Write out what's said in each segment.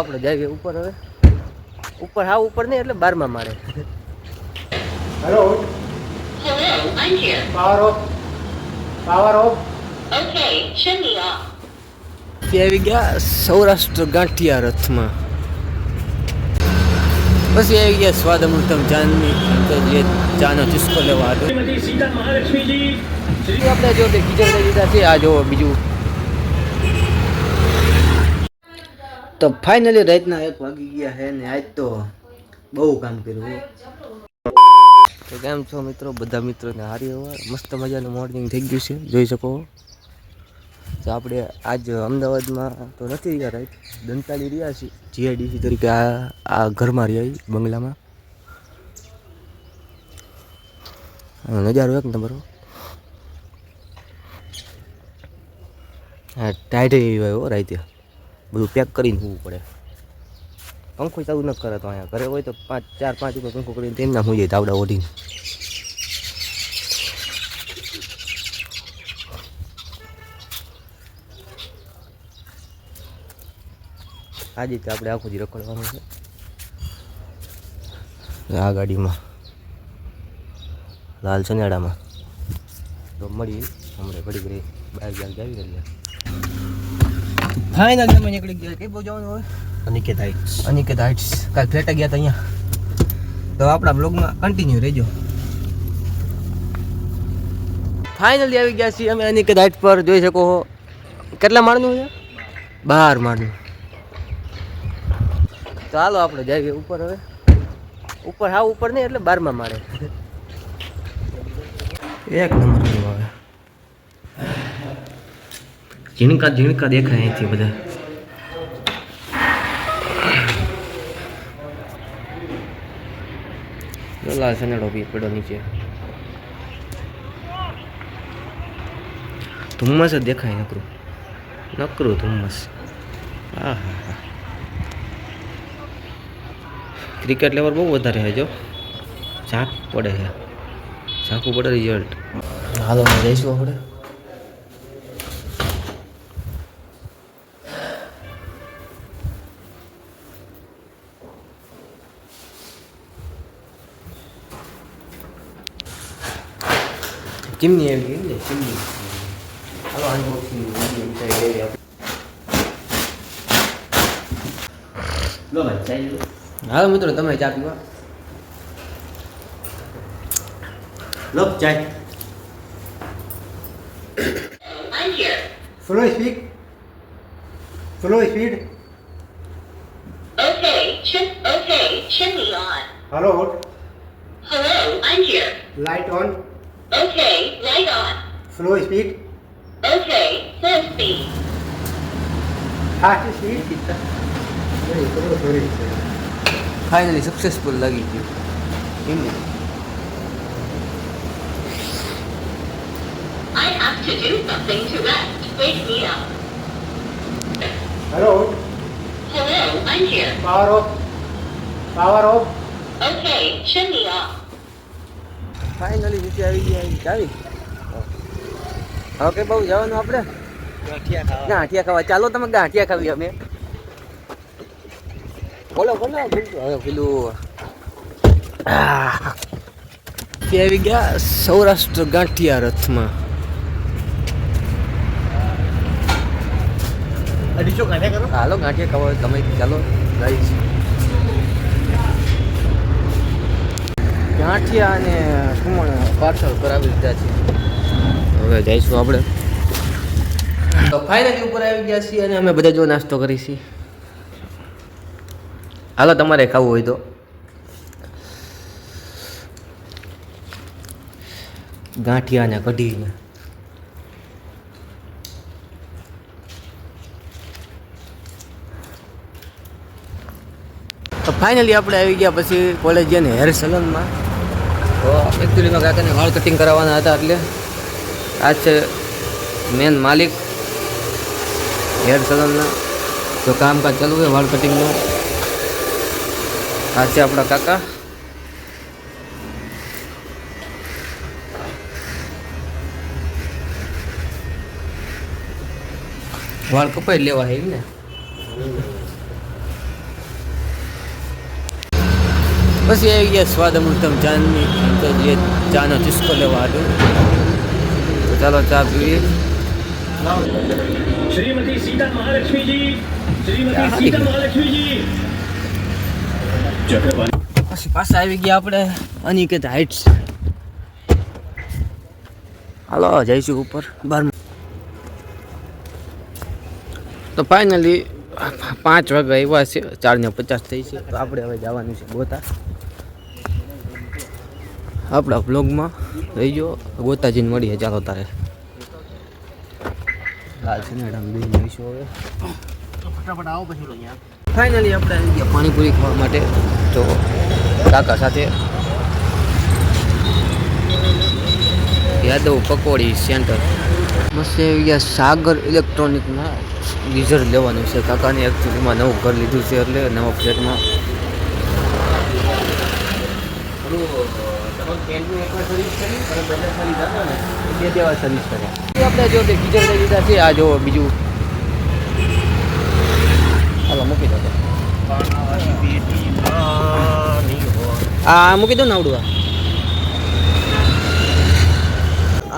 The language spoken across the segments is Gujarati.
આપણે જઈએ ઉપર હવે. ઉપર હા ઉપર નહીં એટલે બારમાં મારે. Hello. Power off power off આવી ગયા સૌરાષ્ટ્ર ગાંઠિયા રથમાં. પછી આવી ગયા સ્વાદ અમૃતમ ચાંદની જે ચાનો ચુસ્કો લેવા હતો આપણે જો તે કીચડ લઈ લીધા છે આ જો બીજું. તો ફાઇનલી રાતના એક વાગી ગયા છે ને આજ તો બહુ કામ કર્યું. તો કેમ છો મિત્રો? બધા મિત્રોને હારી હવા. મસ્ત મજાનું મોર્નિંગ થઈ ગયું છે. જોઈ શકો તો આપણે આજ અમદાવાદમાં તો નથી રહ્યા રાઈટ? દંતાલી રહ્યા છીએ. જીઆઈડીસી તરીકે આ આ ઘરમાં રહ્યા બંગલામાં. નજારો એક નંબર ટાઈટ એવી હોય રાતે બધું પેક કરીને હોવું પડે. પંખો ચાલુ કરે તો અહીંયા. ઘરે હોય તો પાંચ, ચાર, પાંચ ઉપર પંખો કરીને તેમના હું જાય તાવડા ઓઢીને. આજે તો આપણે આખું જ રખડવાનું છે. આ ગાડીમાં. લાલ સનેડામાં તો મળી, હમણાં ઘડી ઘડી બહાર ગયા જાવી એટલે ફાઇનલ અમે નીકળી ગયા. કઈ બહુ જવાનું હોય? અનિકેત હાઇટ્સ અનિકેત હાઇટ્સ કાલ ફેટા ગયા હતા અહીંયા. તો આપણા બ્લોગમાં કન્ટિન્યુ રહેજો. ફાઇનલી આવી ગયા છીએ અમે અનિકેત હાઇટ પર. જોઈ શકો છો. કેટલા માળનું છે? બાર માળનું. તો હાલો આપણે જઈએ ઉપર હવે. ઉપર હા ઉપર નહીં એટલે બારમાં માળે. એક નંબર વ્યૂ આવે ઝીણકા ઝીણકા દેખાય અહીંથી બધા. લાલ સનેડો બી પડ્યો નીચે. ધુમ્મસ જ દેખાય નકરું. નકરું ધુમ્મસ. હા હા ક્રિકેટ લેવલ બહુ વધારે છે જો. ઝાંક પડે છે. ઝાંકું પડે રિઝલ્ટ હાલો જઈશું આપણે. 집니엘이겠네 집니 하루 한 번씩 우리 여기서 너 맞지? 나도 못 들어 너무 잡힌 거야 lớp chay Flow speed Flow speed Okay, ch- okay, chimney on. Hello. Hello, I'm here. Light on. Okay, light on. Slow speed. Okay, slow speed. Fast speed. Finally successful ಆಗಿದ್ದೀವಿ ಇಲ್ಲಿ hmm. I have to do something to rest. Wake me up. Hello. Hello, I'm here. Power off. Power off. Okay, shut me off. Finally નીચે આવી ગયા ચાવી? હવે બહુ જવાનું આપણે ગાંઠિયા ખાવા. ચાલો તમે ગાંઠિયા ખાવી અમે. બોલો બોલો હવે પેલું. તે આવી ગયા સૌરાષ્ટ્ર ગાંઠિયા રથમાં. હાલો ગાંઠિયા ખાવા. તમે ચાલો ગાઈશ ગાંઠિયા અને ખમણ પાર્સલ કરાવી દીધા છે. હવે જઈશું આપણે. તો ફાઇનલી ઉપર આવી ગયા છીએ અને અમે બધા જો નાસ્તો કરી છીએ. હાલો તમારે ખાવું હોય તો. ગાંઠિયાને કઢીને. તો ફાઇનલી આપણે આવી ગયા પછી કોલેજ ને હેર સલૂનમાં તો એકચ્યુઅલીમાં કાકાને વાળ કટિંગ કરાવવાના હતા એટલે આ છે મેન માલિક. હેર સલૂનના. તો કામકાજ ચાલુ છે વાળ કટિંગનું આ છે આપણા કાકા. વાળ કપાઈ લેવા એમ ને. પછી આવી ગયા સ્વાદ અમૃતમ ચાની તો જે ચાનો ચુસ્કો લેવા હતો તો ચાલો ચા પીએ શ્રીમતી સીતા મહાલક્ષ્મીજી શ્રીમતી સીતા મહાલક્ષ્મીજી પછી પાછા આવી ગયા આપણે અનિકેત હાઇટ્સ હાલો જઈશું ઉપર બાર તો ફાઇનલી પાંચ વાગે આવ્યા છે ચાર ને પચાસ થઈ છે તો આપણે હવે જવાનું છે ગોતા આપણા બ્લોગમાં રહી ગયો ગોતાજીને મળીએ. ચાલો તારે. ફાઇનલી આપણે આવી ગયા પાણીપુરી ખાવા માટે. તો કાકા સાથે યાદવ પકોડી સેન્ટર. મસ્ત આવી ગયા સાગર ઇલેક્ટ્રોનિકમાં ગીઝર લેવાનું છે. કાકાને એકચ્યુઅલીમાં નવું ઘર લીધું છે એટલે નવા ફ્લેટમાં આપણે જો તે ગીઝર લઈ લીધા છે આ જો બીજું. હાલો મૂકી દો. આ મૂકી દો ને આવડું આ.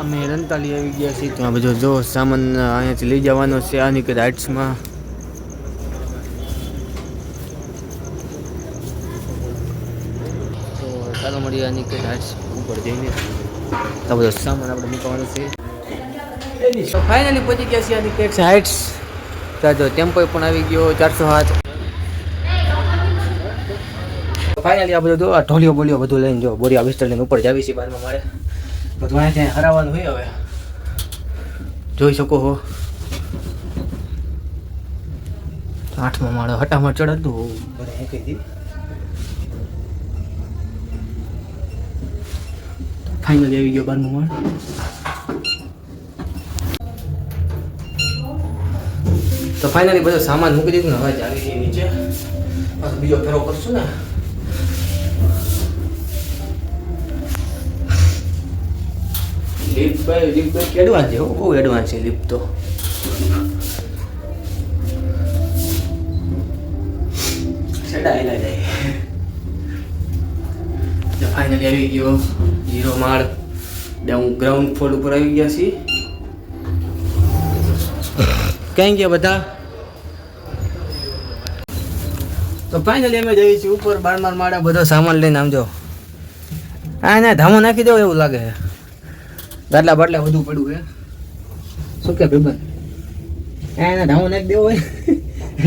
અમે રંતાલી આવી ગયા છીએ. ત્યાં બધો જો સામાન અહીંયાથી લઈ જવાનો છે આની કે રાઇટ્સમાં તો ચાલો મળીએ આની કે રાઇટ્સ ઉપર જઈને તો બધો સામાન આપણે મૂકવાનો છે. તો ફાઇનલી પહોંચી ગયા છીએ આની કે હાઇટ્સ. જો ટેમ્પો પણ આવી ગયો, ચારસો હાથ. ફાઇનલી આ બધું આ ઢોલિયો બોલિયો બધું લઈને જો બોરિયા વિસ્તર લઈને ઉપર જાવી છે બાદમાં મારે. બધું અહીંયા ત્યાં હરાવવાનું હોય હવે. જોઈ શકો હો. આઠમા માળો હટામાં ચડતું બધા કહી દી. ફાઇનલી આવી ગયો બારમું માળ તો ફાઇનલી બધો સામાન મૂકી દીધું ને હવે જ આવી ગઈ નીચે. બીજો ફેરો કરશું ને. લિફ્ટ ભાઈ લિફ્ટ ભાઈ એડવાન્સ છે બહુ એડવાન્સ છે લિફ્ટ તો. સેટા હેલા જાય ફાઇનલી આવી ગયો. હીરો માળ હું ગ્રાઉન્ડ ફ્લોર ઉપર આવી ગયા છીએ. ક્યાં ગયા બધા? તો ફાઇનલી અમે જઈએ છીએ ઉપર બારમાર માળા બધો સામાન લઈને આમ જો હા ના, ધામો નાખી દો એવું લાગે. છે ગાટલા બાટલા બધું પડ્યું છે. શું કે ભાઈ? એના ધામો નાખી દેવો હોય.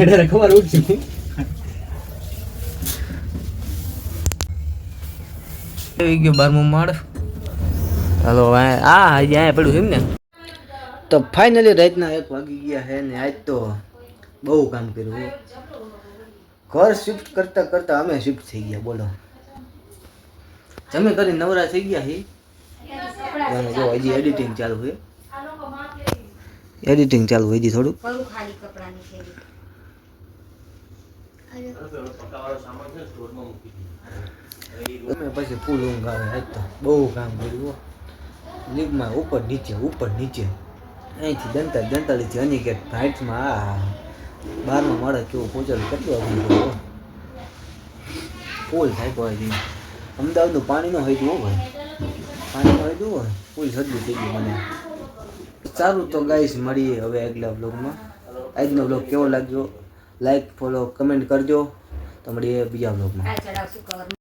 એટલે ખબર ઉઠશે આવી ગયો બારમું માળ. હાલો, આ હજી અહીંયા પડ્યું એમ ને તો ફાઇનલી રાતના એક વાગી ગયા છે ને આજ તો બહુ કામ કર્યું ઘર શિફ્ટ કરતા કરતા અમે શિફ્ટ થઈ ગયા, બોલો. જમે કરી નવરા થઈ ગયા હે જો, હજી એડિટિંગ ચાલુ છે. એડિટિંગ ચાલુ હજી થોડું અમે પછી ફૂલ ઊંઘ આવે તો બહુ કામ કર્યું. લીગમાં ઉપર નીચે ઉપર નીચે. અહીંથી દંતા દંતાલીથી અનિકેટ હાઇટ્સમાં આ બારમાં મળે કેવું પહોંચેલું કેટલું અઘરું. ફૂલ થાય દી. અમદાવાદનું પાણીનું હોય હો ભાઈ. પાણી હોય? તો ફૂલ શરદી થઈ ગયું મને. સારું તો ગાઈશ મળીએ હવે આગલા બ્લોગમાં આજનો બ્લોગ કેવો લાગ્યો? લાઈક ફોલો કમેન્ટ કરજો. તો મળીએ બીજા બ્લોગમાં